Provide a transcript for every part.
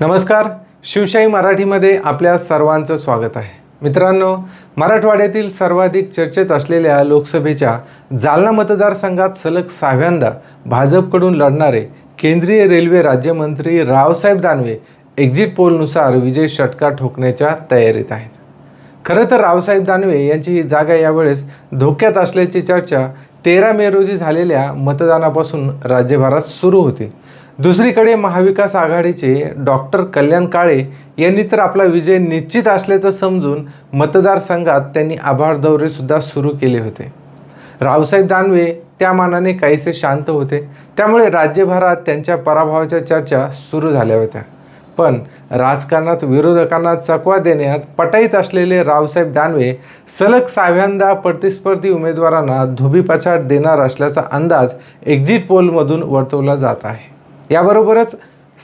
नमस्कार. शिवशाही मराठीमध्ये आपल्या सर्वांचं स्वागत आहे. मित्रांनो मराठवाड्यातील सर्वाधिक चर्चेत असलेल्या लोकसभेच्या जालना मतदारसंघात सलग सहाव्यांदा भाजपकडून लढणारे केंद्रीय रेल्वे राज्यमंत्री रावसाहेब दानवे एक्झिट पोलनुसार विजय षटका ठोकण्याच्या तयारीत आहेत. खरं तर रावसाहेब दानवे यांची ही जागा यावेळेस धोक्यात असल्याची चर्चा तेरा मे रोजी झालेल्या मतदानापासून राज्यभरात सुरू होती. दुसरीकडे महाविकास आघाडीचे डॉक्टर कल्याण काळे यांनी तर आपला विजय निश्चित असल्याचं समजून मतदारसंघात त्यांनी आभार दौरेसुद्धा सुरू केले होते. रावसाहेब दानवे त्या मानाने काहीसे शांत होते. त्यामुळे राज्यभरात त्यांच्या पराभवाच्या चर्चा सुरू झाल्या होत्या. पण राजकारणात विरोधकांना चकवा देण्यात पटाईत असलेले रावसाहेब दानवे सलग सहाव्यांदा प्रतिस्पर्धी उमेदवारांना धोबीपछाड देणार असल्याचा अंदाज एक्झिट पोलमधून वर्तवला जात आहे. याबरोबरच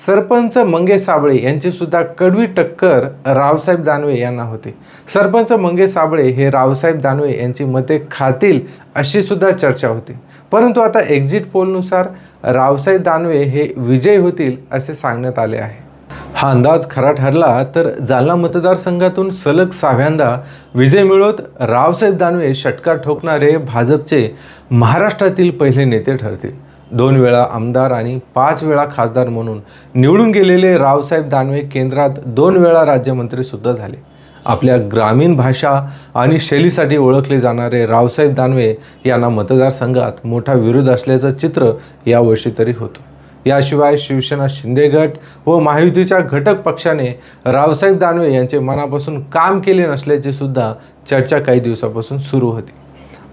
सरपंच मंगेश साबळे यांचीसुद्धा कडवी टक्कर रावसाहेब दानवे यांना होते. सरपंच मंगेश साबळे हे रावसाहेब दानवे यांची मते खातील अशीसुद्धा चर्चा होती. परंतु आता एक्झिट पोलनुसार रावसाहेब दानवे हे विजय होतील असे सांगण्यात आले आहे. हा अंदाज खरा ठरला तर जालना मतदारसंघातून सलग सहाव्यांदा विजय मिळवत रावसाहेब दानवे षटकार ठोकणारे भाजपचे महाराष्ट्रातील पहिले नेते ठरतील. दोन वेळा आमदार आणि पाच वेळा खासदार म्हणून निवडून गेलेले रावसाहेब दानवे केंद्रात दोन वेळा राज्यमंत्री सुद्धा झाले. आपल्या ग्रामीण भाषा आणि शैलीसाठी ओळखले जाणारे रावसाहेब दानवे यांना मतदारसंघात मोठा विरोध असल्याचं चित्र यावर्षी तरी होतं. याशिवाय शिवसेना शिंदे गट व महायुतीच्या घटक पक्षाने रावसाहेब दानवे यांचे मनापासून काम केले नसल्याची सुद्धा चर्चा काही दिवसापासून सुरू होती.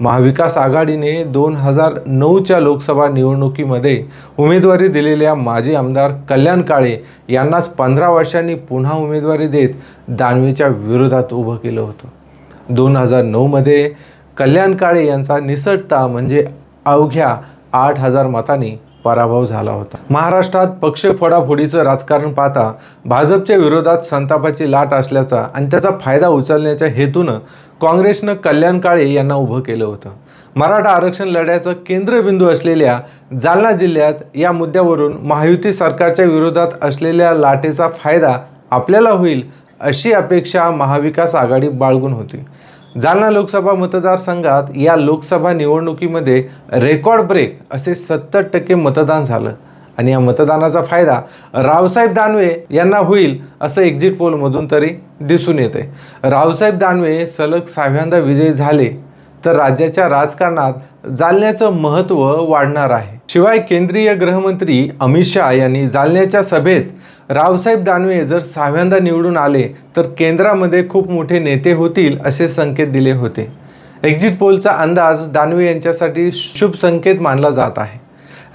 महाविकास आघाडीने दोन हजार नऊच्या लोकसभा निवडणुकीमध्ये उमेदवारी दिलेल्या माजी आमदार कल्याण काळे यांनाच पंधरा वर्षांनी पुन्हा उमेदवारी देत दानवेच्या विरोधात उभं केलं होतं. दोन हजार नऊमध्ये कल्याण काळे यांचा निसटता म्हणजे अवघ्या आठ हजार मतांनी पराभव झाला होता. महाराष्ट्रात पक्ष फोडाफोडीचं राजकारण पाहता भाजपच्या विरोधात संतापाची लाट असल्याचा आणि त्याचा फायदा उचलण्याच्या हेतूनं काँग्रेसनं कल्याण काळे यांना उभं केलं होतं. मराठा आरक्षण लढ्याचं केंद्रबिंदू असलेल्या जालना जिल्ह्यात या मुद्द्यावरून महायुती सरकारच्या विरोधात असलेल्या लाटेचा फायदा आपल्याला होईल अशी अपेक्षा महाविकास आघाडी बाळगून होती. जालना लोकसभा मतदारसंघात या लोकसभा निवडणुकीमध्ये रेकॉर्ड ब्रेक असे सत्तर टक्के मतदान झालं. आणि या मतदानाचा फायदा रावसाहेब दानवे यांना होईल असं एक्झिट पोलमधून तरी दिसून येते रावसाहेब दानवे सलग सहाव्यांदा विजयी झाले तर राज्याच्या राजकारणात जालन्याचं महत्त्व वाढणार आहे. शिवाय केंद्रीय गृहमंत्री अमित शहा यांनी जालन्याच्या सभेत रावसाहेब दानवे जर सहाव्यांदा निवडून आले तर केंद्रामध्ये खूप मोठे नेते होतील असे संकेत दिले होते. एक्झिट पोलचा अंदाज दानवे यांच्यासाठी शुभ संकेत मानला जात आहे.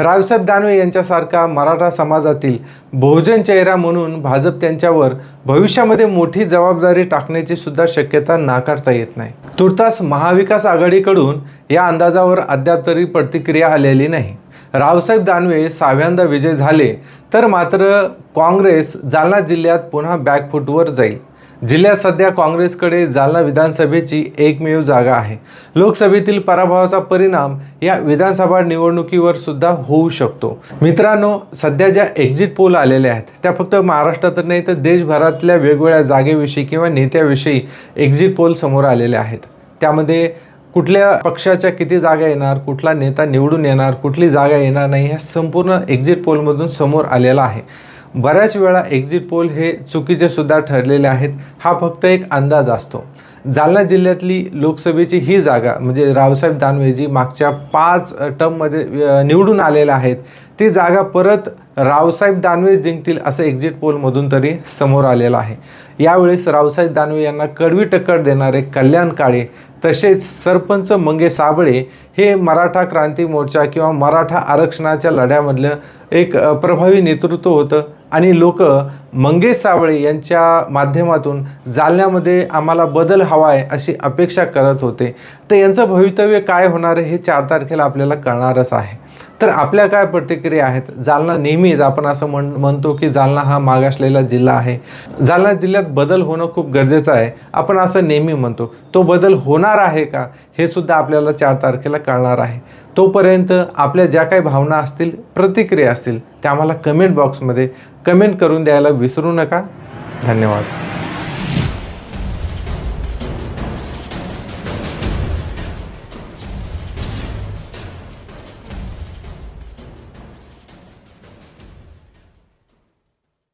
रावसाहेब दानवे यांच्यासारखा मराठा समाजातील बहुजन चेहरा म्हणून भाजप त्यांच्यावर भविष्यामध्ये मोठी जबाबदारी टाकण्याची सुद्धा शक्यता नाकारता येत नाही. तुर्तास महाविकास आघाडीकडून या अंदाजावर अद्याप तरी प्रतिक्रिया आलेली नाही. रावसाहेब दानवे सहाव्यांदा विजय झाले तर मात्र काँग्रेस जालना जिल्ह्यात पुन्हा बॅकफूटवर जाईल. जिल्ह्यात सध्या काँग्रेसकडे जालना विधानसभेची एकमेव जागा आहे. लोकसभेतील पराभवाचा परिणाम या विधानसभा निवडणुकीवर सुद्धा होऊ शकतो. मित्रांनो सध्या ज्या एक्झिट पोल आलेल्या आहेत त्या फक्त महाराष्ट्रात नाही तर देशभरातल्या वेगवेगळ्या जागेविषयी किंवा नेत्याविषयी एक्झिट पोल समोर आलेले आहेत. त्यामध्ये कुठल्या पक्षाच्या किती जागा येणार कुठला नेता निवडून येणार कुठली जागा येणार नाही ह्या संपूर्ण एक्झिट पोलमधून समोर आलेला आहे. बऱ्याच वेळा एक्झिट पोल हे चुकीचे सुद्धा ठरलेले आहेत. हा फक्त एक अंदाज असतो. जालना जिल्ह्यातली लोकसभेची ही जागा म्हणजे रावसाहेब दानवे जी मागच्या पाच टर्ममध्ये निवडून आलेल्या आहेत. ती जागा परत रावसाहेब दानवे जिंकतील असं एक्झिट पोलमधून तरी समोर आलेलं आहे. यावेळेस रावसाहेब दानवे यांना कडवी टक्कर देणारे कल्याण काळे तसेच सरपंच मंगे साबळे हे मराठा क्रांती मोर्चा किंवा मराठा आरक्षणाच्या लढ्यामधलं एक प्रभावी नेतृत्व होतं. आणि लोक मंगेश साबळे यांच्या माध्यमातून जालन्यामध्ये आम्हाला बदल हवा आहे अशी अपेक्षा करत होते. तर यांचं भवितव्य काय होणार आहे हे चार तारखेला आपल्याला कळणारच आहे. तर आपल्या काय प्रतिक्रिया आहेत? जालना नेहमीच आपण असं म्हण म्हणतो की जालना हा मागासलेला जिल्हा आहे. जालना जिल्ह्यात बदल होणं खूप गरजेचं आहे. आपण असं नेहमी म्हणतो. तो बदल होणार आहे का? हे सुद्धा आपल्याला चार तारखेला कळणार आहे. तोपर्यंत आपल्या ज्या काही भावना असतील प्रतिक्रिया असतील त्या आम्हाला कमेंट बॉक्समध्ये कमेंट करून द्यायला विसरू नका. धन्यवाद.